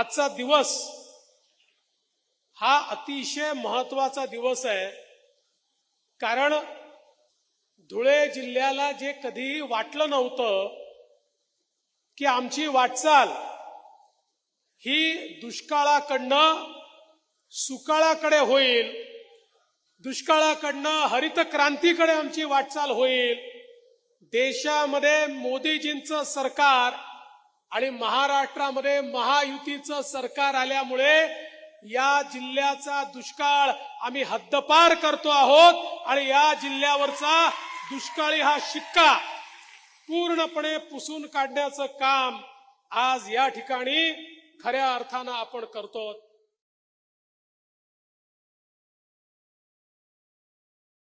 आजचा दिवस हा अतिशय महत्त्वाचा दिवस आहे. कारण धुळे जिल्ह्याला जे कधीही वाटलं नव्हतं की आमची वाटचाल ही दुष्काळाकडनं सुकाळाकडे होईल दुष्काळाकडनं हरित क्रांतीकडे आमची वाटचाल होईल. देशामध्ये मोदीजींचं सरकार आणि महाराष्ट्रामध्ये महायुतीचं सरकार आल्यामुळे या जिल्ह्याचा दुष्काळ आम्ही हद्दपार करतो आहोत आणि या जिल्ह्यावरचा दुष्काळी हा शिक्का पूर्णपणे पुसून काढण्याचं काम आज या ठिकाणी खऱ्या अर्थानं आपण करतो